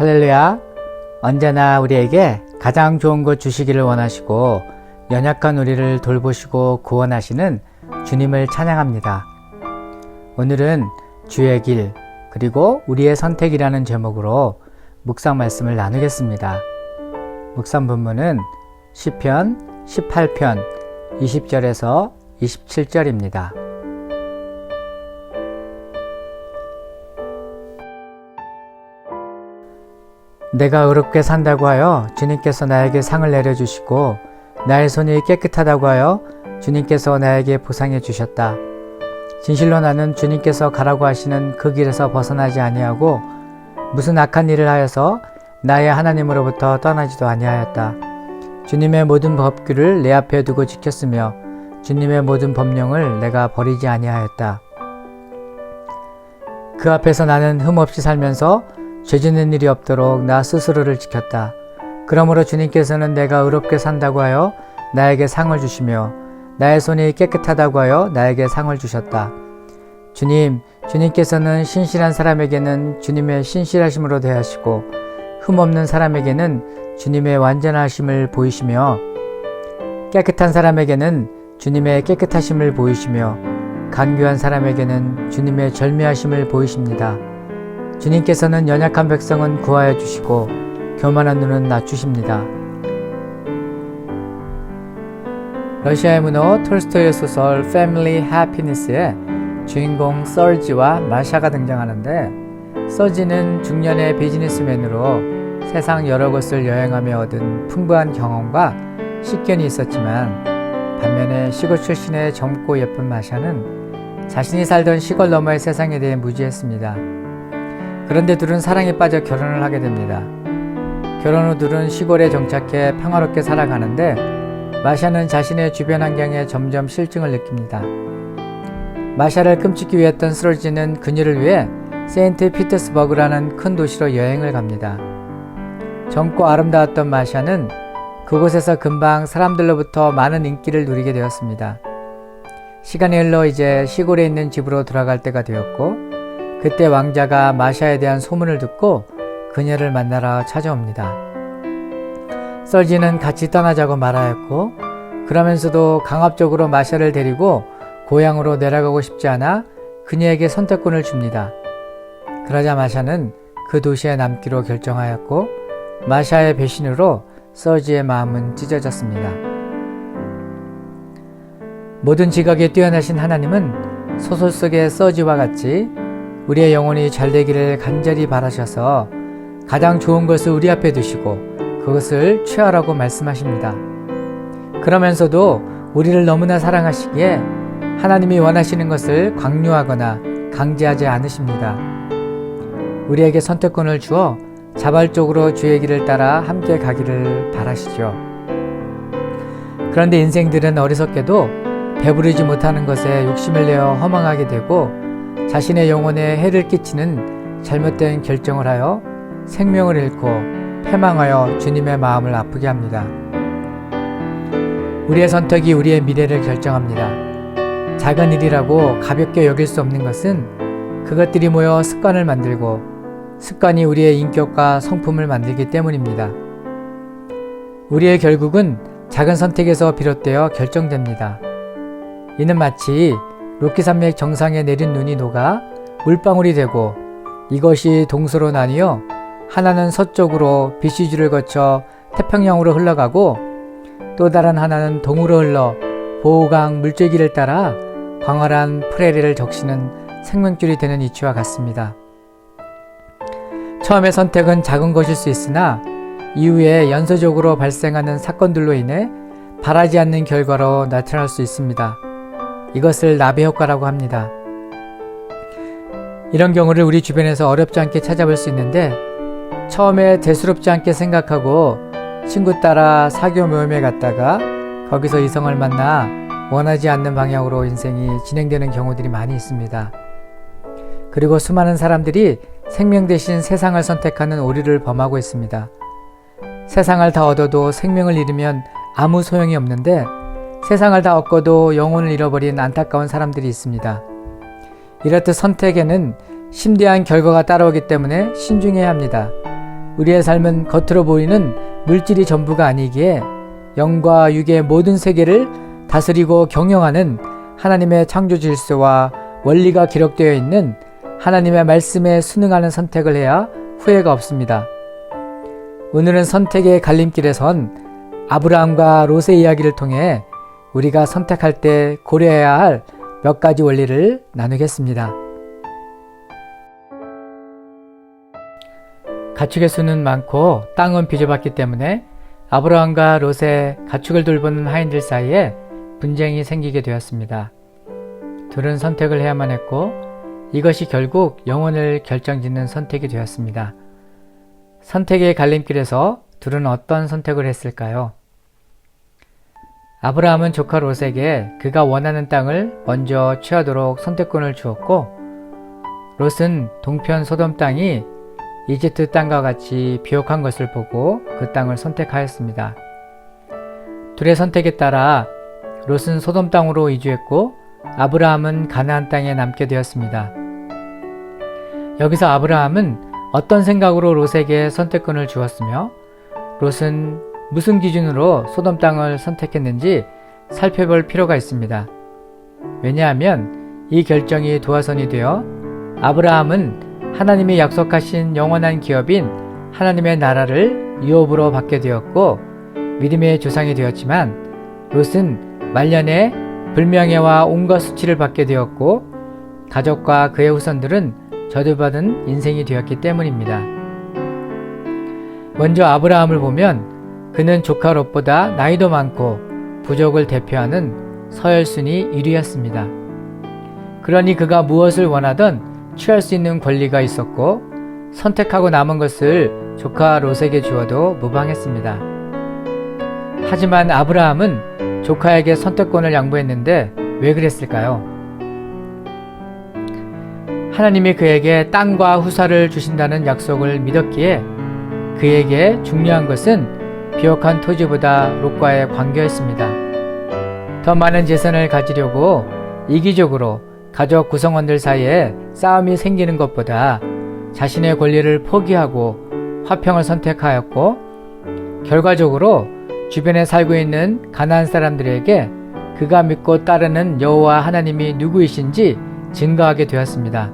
할렐루야. 언제나 우리에게 가장 좋은 것 주시기를 원하시고 연약한 우리를 돌보시고 구원하시는 주님을 찬양합니다. 오늘은 주의 길 그리고 우리의 선택이라는 제목으로 묵상 말씀을 나누겠습니다. 묵상 본문은 시편 18편 20절에서 27절입니다. 내가 의롭게 산다고 하여 주님께서 나에게 상을 내려주시고 나의 손이 깨끗하다고 하여 주님께서 나에게 보상해 주셨다. 진실로 나는 주님께서 가라고 하시는 그 길에서 벗어나지 아니하고 무슨 악한 일을 하여서 나의 하나님으로부터 떠나지도 아니하였다. 주님의 모든 법규를 내 앞에 두고 지켰으며 주님의 모든 법령을 내가 버리지 아니하였다. 그 앞에서 나는 흠없이 살면서 죄짓는 일이 없도록 나 스스로를 지켰다. 그러므로 주님께서는 내가 의롭게 산다고 하여 나에게 상을 주시며 나의 손이 깨끗하다고 하여 나에게 상을 주셨다. 주님, 주님께서는 신실한 사람에게는 주님의 신실하심으로 대하시고 흠없는 사람에게는 주님의 완전하심을 보이시며 깨끗한 사람에게는 주님의 깨끗하심을 보이시며 간교한 사람에게는 주님의 절묘하심을 보이십니다. 주님께서는 연약한 백성은 구하여 주시고 교만한 눈은 낮추십니다. 러시아의 문호 톨스토이의 소설 Family Happiness에 주인공 서지와 마샤가 등장하는데 서지는 중년의 비즈니스맨으로 세상 여러 곳을 여행하며 얻은 풍부한 경험과 식견이 있었지만 반면에 시골 출신의 젊고 예쁜 마샤는 자신이 살던 시골 너머의 세상에 대해 무지했습니다. 그런데 둘은 사랑에 빠져 결혼을 하게 됩니다. 결혼 후 둘은 시골에 정착해 평화롭게 살아가는데 마샤는 자신의 주변 환경에 점점 실증을 느낍니다. 마샤를 끔찍히 위했던 스로지는 그녀를 위해 세인트 피터스버그라는 큰 도시로 여행을 갑니다. 젊고 아름다웠던 마샤는 그곳에서 금방 사람들로부터 많은 인기를 누리게 되었습니다. 시간이 흘러 이제 시골에 있는 집으로 돌아갈 때가 되었고 그때 왕자가 마샤에 대한 소문을 듣고 그녀를 만나러 찾아옵니다. 썰지는 같이 떠나자고 말하였고 그러면서도 강압적으로 마샤를 데리고 고향으로 내려가고 싶지 않아 그녀에게 선택권을 줍니다. 그러자 마샤는 그 도시에 남기로 결정하였고 마샤의 배신으로 서지의 마음은 찢어졌습니다. 모든 지각에 뛰어나신 하나님은 소설 속의 서지와 같이 우리의 영혼이 잘 되기를 간절히 바라셔서 가장 좋은 것을 우리 앞에 두시고 그것을 취하라고 말씀하십니다. 그러면서도 우리를 너무나 사랑하시기에 하나님이 원하시는 것을 강요하거나 강제하지 않으십니다. 우리에게 선택권을 주어 자발적으로 주의 길을 따라 함께 가기를 바라시죠. 그런데 인생들은 어리석게도 배부르지 못하는 것에 욕심을 내어 허망하게 되고 자신의 영혼에 해를 끼치는 잘못된 결정을 하여 생명을 잃고 패망하여 주님의 마음을 아프게 합니다. 우리의 선택이 우리의 미래를 결정합니다. 작은 일이라고 가볍게 여길 수 없는 것은 그것들이 모여 습관을 만들고 습관이 우리의 인격과 성품을 만들기 때문입니다. 우리의 결국은 작은 선택에서 비롯되어 결정됩니다. 이는 마치 로키 산맥 정상에 내린 눈이 녹아 물방울이 되고 이것이 동서로 나뉘어 하나는 서쪽으로 비시주를 거쳐 태평양으로 흘러가고 또 다른 하나는 동으로 흘러 보호강 물줄기를 따라 광활한 프레리를 적시는 생명줄이 되는 이치와 같습니다. 처음의 선택은 작은 것일 수 있으나 이후에 연쇄적으로 발생하는 사건들로 인해 바라지 않는 결과로 나타날 수 있습니다. 이것을 나비 효과라고 합니다. 이런 경우를 우리 주변에서 어렵지 않게 찾아볼 수 있는데 처음에 대수롭지 않게 생각하고 친구 따라 사교 모임에 갔다가 거기서 이성을 만나 원하지 않는 방향으로 인생이 진행되는 경우들이 많이 있습니다. 그리고 수많은 사람들이 생명 대신 세상을 선택하는 오류를 범하고 있습니다. 세상을 다 얻어도 생명을 잃으면 아무 소용이 없는데 세상을 다 얻고도 영혼을 잃어버린 안타까운 사람들이 있습니다. 이렇듯 선택에는 심대한 결과가 따라오기 때문에 신중해야 합니다. 우리의 삶은 겉으로 보이는 물질이 전부가 아니기에 영과 육의 모든 세계를 다스리고 경영하는 하나님의 창조 질서와 원리가 기록되어 있는 하나님의 말씀에 순응하는 선택을 해야 후회가 없습니다. 오늘은 선택의 갈림길에선 아브라함과 롯의 이야기를 통해 우리가 선택할 때 고려해야 할 몇 가지 원리를 나누겠습니다. 가축의 수는 많고 땅은 빚어봤기 때문에 아브라함과 롯의 가축을 돌보는 하인들 사이에 분쟁이 생기게 되었습니다. 둘은 선택을 해야만 했고 이것이 결국 영혼을 결정짓는 선택이 되었습니다. 선택의 갈림길에서 둘은 어떤 선택을 했을까요? 아브라함은 조카 롯에게 그가 원하는 땅을 먼저 취하도록 선택권을 주었고 롯은 동편 소돔 땅이 이집트 땅과 같이 비옥한 것을 보고 그 땅을 선택하였습니다. 둘의 선택에 따라 롯은 소돔 땅으로 이주했고 아브라함은 가나안 땅에 남게 되었습니다. 여기서 아브라함은 어떤 생각으로 롯에게 선택권을 주었으며 롯은 무슨 기준으로 소돔 땅을 선택했는지 살펴볼 필요가 있습니다. 왜냐하면 이 결정이 도화선이 되어 아브라함은 하나님이 약속하신 영원한 기업인 하나님의 나라를 유업으로 받게 되었고 믿음의 조상이 되었지만 롯은 말년에 불명예와 온갖 수치를 받게 되었고 가족과 그의 후손들은 저주받은 인생이 되었기 때문입니다. 먼저 아브라함을 보면 그는 조카 롯보다 나이도 많고 부족을 대표하는 서열순위 1위였습니다. 그러니 그가 무엇을 원하든 취할 수 있는 권리가 있었고 선택하고 남은 것을 조카 롯에게 주어도 무방했습니다. 하지만 아브라함은 조카에게 선택권을 양보했는데 왜 그랬을까요? 하나님이 그에게 땅과 후사를 주신다는 약속을 믿었기에 그에게 중요한 것은 비옥한 토지보다 롯과의 관계였습니다. 더 많은 재산을 가지려고 이기적으로 가족 구성원들 사이에 싸움이 생기는 것보다 자신의 권리를 포기하고 화평을 선택하였고 결과적으로 주변에 살고 있는 가난한 사람들에게 그가 믿고 따르는 여호와 하나님이 누구이신지 증거하게 되었습니다.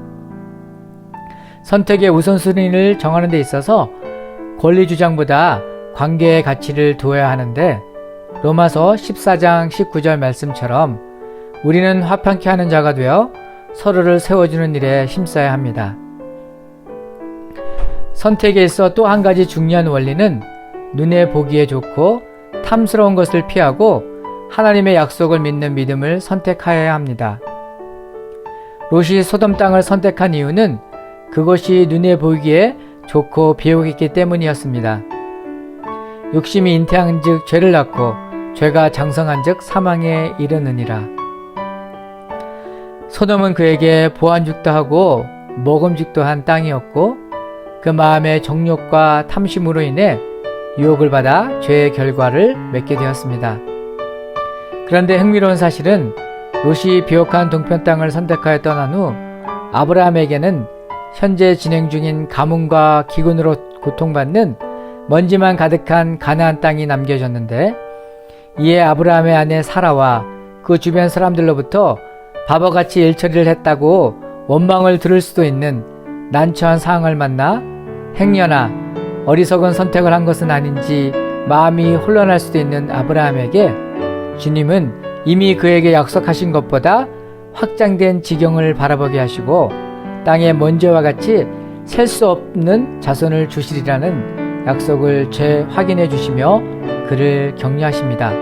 선택의 우선순위를 정하는 데 있어서 권리 주장보다 관계의 가치를 두어야 하는데 로마서 14장 19절 말씀처럼 우리는 화평케 하는 자가 되어 서로를 세워주는 일에 힘써야 합니다. 선택에 있어 또 한 가지 중요한 원리는 눈에 보기에 좋고 탐스러운 것을 피하고 하나님의 약속을 믿는 믿음을 선택하여야 합니다. 롯이 소돔 땅을 선택한 이유는 그것이 눈에 보기에 좋고 비옥있기 때문이었습니다. 욕심이 잉태한 즉 죄를 낳고 죄가 장성한 즉 사망에 이르느니라. 소돔은 그에게 보안죽도 하고 먹음직도 한 땅이었고 그 마음의 정욕과 탐심으로 인해 유혹을 받아 죄의 결과를 맺게 되었습니다. 그런데 흥미로운 사실은 롯이 비옥한 동편 땅을 선택하여 떠난 후 아브라함에게는 현재 진행 중인 가뭄과 기근으로 고통받는 먼지만 가득한 가나안 땅이 남겨졌는데 이에 아브라함의 아내 사라와 그 주변 사람들로부터 바보같이 일처리를 했다고 원망을 들을 수도 있는 난처한 상황을 만나 행여나 어리석은 선택을 한 것은 아닌지 마음이 혼란할 수도 있는 아브라함에게 주님은 이미 그에게 약속하신 것보다 확장된 지경을 바라보게 하시고 땅의 먼지와 같이 셀 수 없는 자손을 주시리라는 약속을 재확인해 주시며 그를 격려하십니다.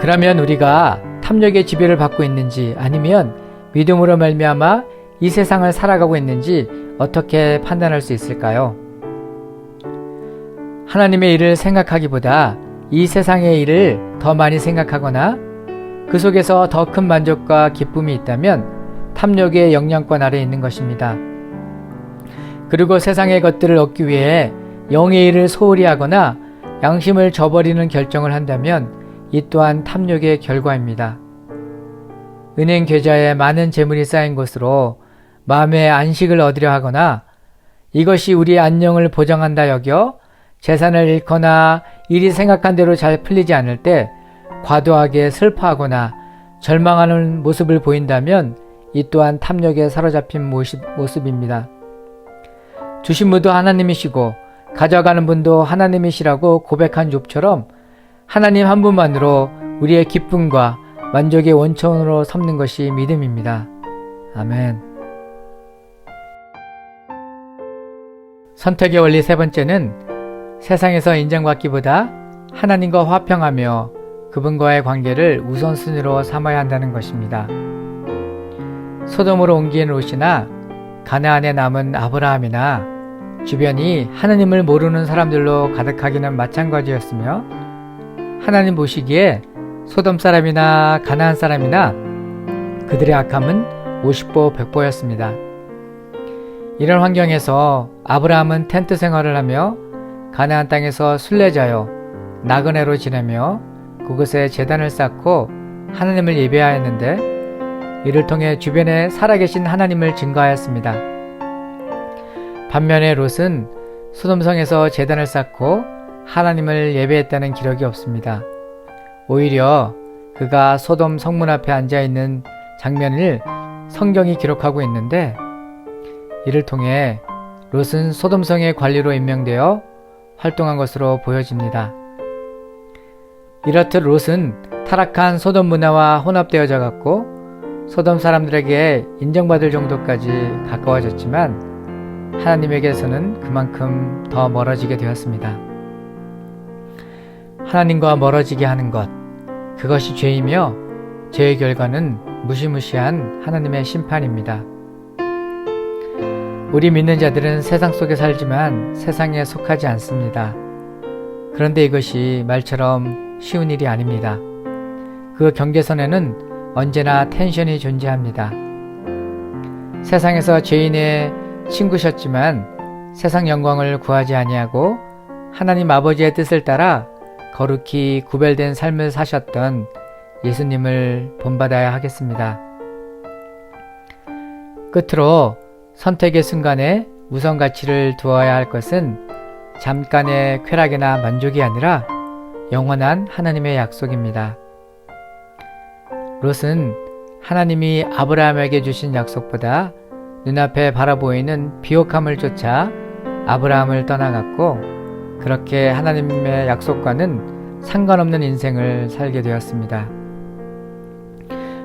그러면 우리가 탐욕의 지배를 받고 있는지 아니면 믿음으로 말미암아 이 세상을 살아가고 있는지 어떻게 판단할 수 있을까요? 하나님의 일을 생각하기보다 이 세상의 일을 더 많이 생각하거나 그 속에서 더 큰 만족과 기쁨이 있다면 탐욕의 영향권 아래 있는 것입니다. 그리고 세상의 것들을 얻기 위해 영의 일을 소홀히 하거나 양심을 저버리는 결정을 한다면 이 또한 탐욕의 결과입니다. 은행 계좌에 많은 재물이 쌓인 것으로 마음의 안식을 얻으려 하거나 이것이 우리의 안녕을 보장한다 여겨 재산을 잃거나 일이 생각한 대로 잘 풀리지 않을 때 과도하게 슬퍼하거나 절망하는 모습을 보인다면 이 또한 탐욕에 사로잡힌 모습, 모습입니다. 주신 분도 하나님이시고 가져가는 분도 하나님이시라고 고백한 욥처럼 하나님 한 분만으로 우리의 기쁨과 만족의 원천으로 삼는 것이 믿음입니다. 아멘. 선택의 원리 세 번째는 세상에서 인정받기보다 하나님과 화평하며 그분과의 관계를 우선순위로 삼아야 한다는 것입니다. 소돔으로 옮긴 롯이나 가나안에 남은 아브라함이나 주변이 하나님을 모르는 사람들로 가득하기는 마찬가지였으며 하나님 보시기에 소돔 사람이나 가나안 사람이나 그들의 악함은 50보 100보였습니다. 이런 환경에서 아브라함은 텐트 생활을 하며 가나안 땅에서 순례자여 나그네로 지내며 그곳에 재단을 쌓고 하나님을 예배하였는데 이를 통해 주변에 살아계신 하나님을 증거하였습니다. 반면에 롯은 소돔성에서 재단을 쌓고 하나님을 예배했다는 기록이 없습니다. 오히려 그가 소돔 성문 앞에 앉아 있는 장면을 성경이 기록하고 있는데 이를 통해 롯은 소돔성의 관리로 임명되어 활동한 것으로 보여집니다. 이렇듯 롯은 타락한 소돔 문화와 혼합되어져 갔고 소돔 사람들에게 인정받을 정도까지 가까워졌지만 하나님에게서는 그만큼 더 멀어지게 되었습니다. 하나님과 멀어지게 하는 것, 그것이 죄이며 죄의 결과는 무시무시한 하나님의 심판입니다. 우리 믿는 자들은 세상 속에 살지만 세상에 속하지 않습니다. 그런데 이것이 말처럼 쉬운 일이 아닙니다. 그 경계선에는 언제나 텐션이 존재합니다. 세상에서 죄인의 친구셨지만 세상 영광을 구하지 아니하고 하나님 아버지의 뜻을 따라 거룩히 구별된 삶을 사셨던 예수님을 본받아야 하겠습니다. 끝으로 선택의 순간에 우선 가치를 두어야 할 것은 잠깐의 쾌락이나 만족이 아니라 영원한 하나님의 약속입니다. 롯은 하나님이 아브라함에게 주신 약속보다 눈앞에 바라보이는 비옥함을 쫓아 아브라함을 떠나갔고 그렇게 하나님의 약속과는 상관없는 인생을 살게 되었습니다.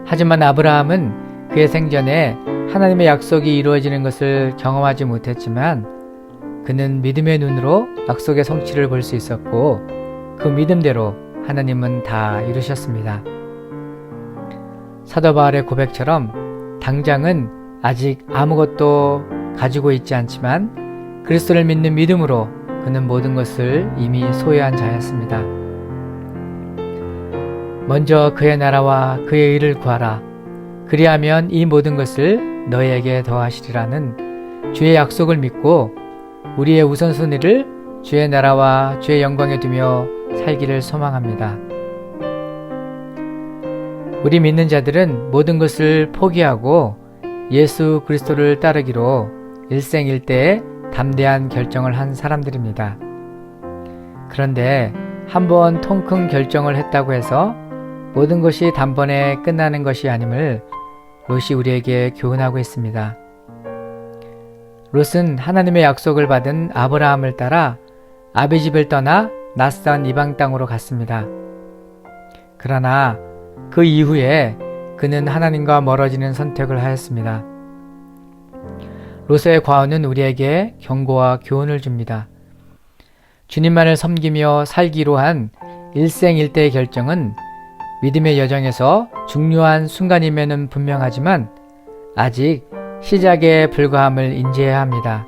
하지만 아브라함은 그의 생전에 하나님의 약속이 이루어지는 것을 경험하지 못했지만 그는 믿음의 눈으로 약속의 성취를 볼 수 있었고 그 믿음대로 하나님은 다 이루셨습니다. 사도 바울의 고백처럼 당장은 아직 아무것도 가지고 있지 않지만 그리스도를 믿는 믿음으로 그는 모든 것을 이미 소유한 자였습니다. 먼저 그의 나라와 그의 일을 구하라. 그리하면 이 모든 것을 너희에게 더하시리라는 주의 약속을 믿고 우리의 우선순위를 주의 나라와 주의 영광에 두며 살기를 소망합니다. 우리 믿는 자들은 모든 것을 포기하고 예수 그리스도를 따르기로 일생일대에 담대한 결정을 한 사람들입니다. 그런데 한 번 통큰 결정을 했다고 해서 모든 것이 단번에 끝나는 것이 아님을 롯이 우리에게 교훈하고 있습니다. 롯은 하나님의 약속을 받은 아브라함을 따라 아비 집을 떠나 낯선 이방 땅으로 갔습니다. 그러나 그 이후에 그는 하나님과 멀어지는 선택을 하였습니다. 롯의 과언은 우리에게 경고와 교훈을 줍니다. 주님만을 섬기며 살기로 한 일생일대의 결정은 믿음의 여정에서 중요한 순간임에는 분명하지만 아직 시작에 불과함을 인지해야 합니다.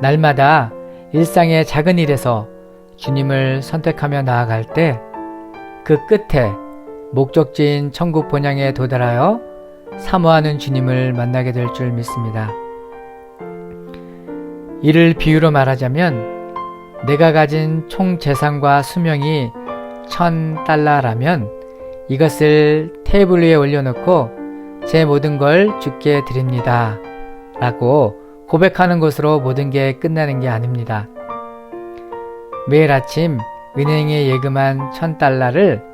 날마다 일상의 작은 일에서 주님을 선택하며 나아갈 때 그 끝에 목적지인 천국 본향에 도달하여 사모하는 주님을 만나게 될 줄 믿습니다. 이를 비유로 말하자면 내가 가진 총 재산과 수명이 천 달러라면 이것을 테이블 위에 올려놓고 제 모든 걸 주께 드립니다. 라고 고백하는 것으로 모든 게 끝나는 게 아닙니다. 매일 아침 은행에 예금한 1000달러를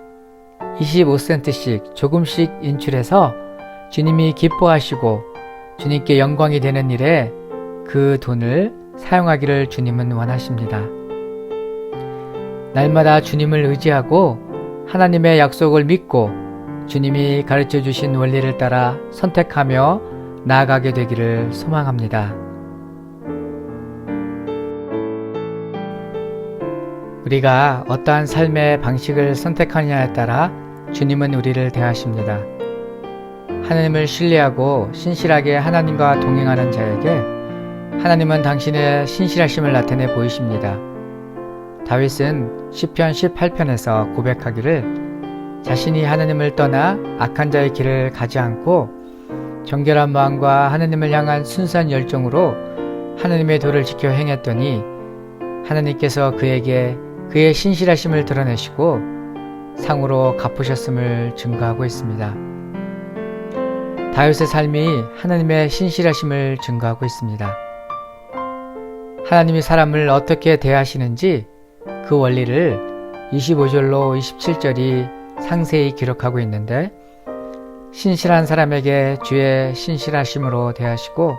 25센트씩 조금씩 인출해서 주님이 기뻐하시고 주님께 영광이 되는 일에 그 돈을 사용하기를 주님은 원하십니다. 날마다 주님을 의지하고 하나님의 약속을 믿고 주님이 가르쳐 주신 원리를 따라 선택하며 나아가게 되기를 소망합니다. 우리가 어떠한 삶의 방식을 선택하느냐에 따라 주님은 우리를 대하십니다. 하나님을 신뢰하고 신실하게 하나님과 동행하는 자에게 하나님은 당신의 신실하심을 나타내 보이십니다. 다윗은 시편 18편에서 고백하기를 자신이 하나님을 떠나 악한 자의 길을 가지 않고 정결한 마음과 하나님을 향한 순수한 열정으로 하나님의 도를 지켜 행했더니 하나님께서 그에게 그의 신실하심을 드러내시고 상으로 갚으셨음을 증거하고 있습니다. 다윗의 삶이 하나님의 신실하심을 증거하고 있습니다. 하나님이 사람을 어떻게 대하시는지 그 원리를 25절로 27절이 상세히 기록하고 있는데 신실한 사람에게 주의 신실하심으로 대하시고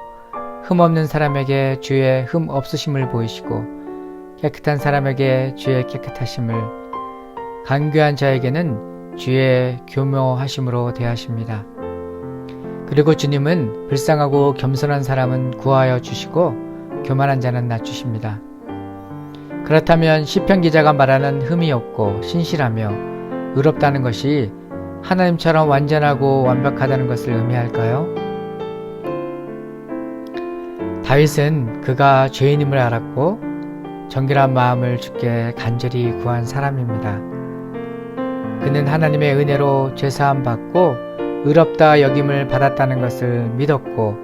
흠 없는 사람에게 주의 흠 없으심을 보이시고 깨끗한 사람에게 주의 깨끗하심을 간교한 자에게는 주의 교묘하심으로 대하십니다. 그리고 주님은 불쌍하고 겸손한 사람은 구하여 주시고 교만한 자는 낮추십니다. 그렇다면 시편 기자가 말하는 흠이 없고 신실하며 의롭다는 것이 하나님처럼 완전하고 완벽하다는 것을 의미할까요? 다윗은 그가 죄인임을 알았고 정결한 마음을 주께 간절히 구한 사람입니다. 그는 하나님의 은혜로 죄사함 받고 의롭다 여김을 받았다는 것을 믿었고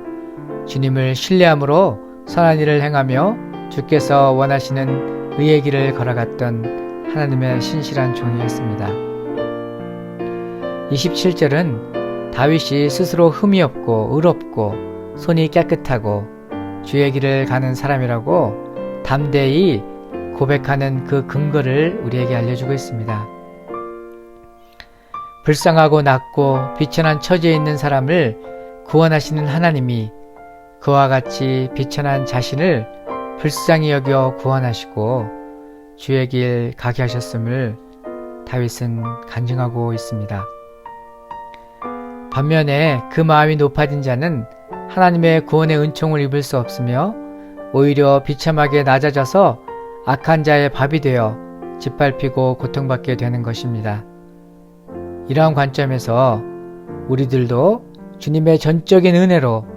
주님을 신뢰함으로 선한 일을 행하며 주께서 원하시는 의의 길을 걸어갔던 하나님의 신실한 종이었습니다. 27절은 다윗이 스스로 흠이 없고 의롭고 손이 깨끗하고 주의 길을 가는 사람이라고 담대히 고백하는 그 근거를 우리에게 알려주고 있습니다. 불쌍하고 낮고 비천한 처지에 있는 사람을 구원하시는 하나님이 그와 같이 비천한 자신을 불쌍히 여겨 구원하시고 주의 길 가게 하셨음을 다윗은 간증하고 있습니다. 반면에 그 마음이 높아진 자는 하나님의 구원의 은총을 입을 수 없으며 오히려 비참하게 낮아져서 악한 자의 밥이 되어 짓밟히고 고통받게 되는 것입니다. 이러한 관점에서 우리들도 주님의 전적인 은혜로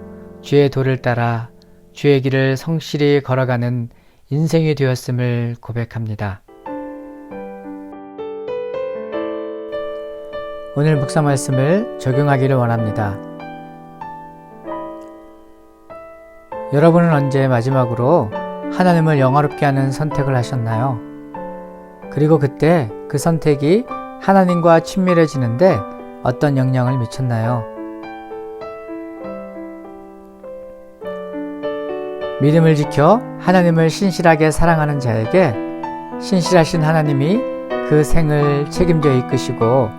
주의 도를 따라 주의 길을 성실히 걸어가는 인생이 되었음을 고백합니다. 오늘 묵상 말씀을 적용하기를 원합니다. 여러분은 언제 마지막으로 하나님을 영화롭게 하는 선택을 하셨나요? 그리고 그때 그 선택이 하나님과 친밀해지는데 어떤 영향을 미쳤나요? 믿음을 지켜 하나님을 신실하게 사랑하는 자에게 신실하신 하나님이 그 생을 책임져 이끄시고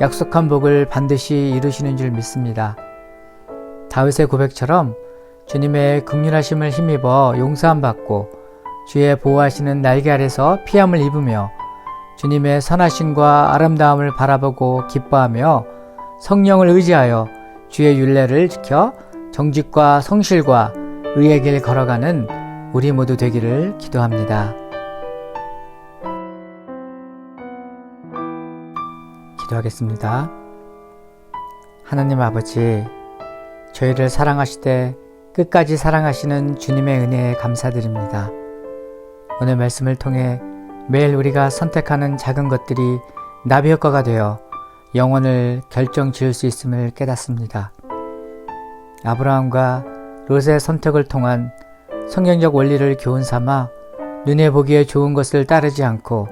약속한 복을 반드시 이루시는 줄 믿습니다. 다윗의 고백처럼 주님의 극률하심을 힘입어 용서함 받고 주의 보호하시는 날개 아래서 피함을 입으며 주님의 선하심과 아름다움을 바라보고 기뻐하며 성령을 의지하여 주의 윤례를 지켜 정직과 성실과 의의 길 걸어가는 우리 모두 되기를 기도합니다. 기도하겠습니다. 하나님 아버지, 저희를 사랑하시되 끝까지 사랑하시는 주님의 은혜에 감사드립니다. 오늘 말씀을 통해 매일 우리가 선택하는 작은 것들이 나비 효과가 되어 영혼을 결정 지을 수 있음을 깨닫습니다. 아브라함과 롯의 선택을 통한 성경적 원리를 교훈 삼아 눈에 보기에 좋은 것을 따르지 않고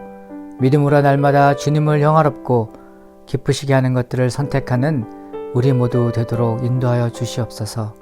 믿음으로 날마다 주님을 영화롭고 기쁘시게 하는 것들을 선택하는 우리 모두 되도록 인도하여 주시옵소서.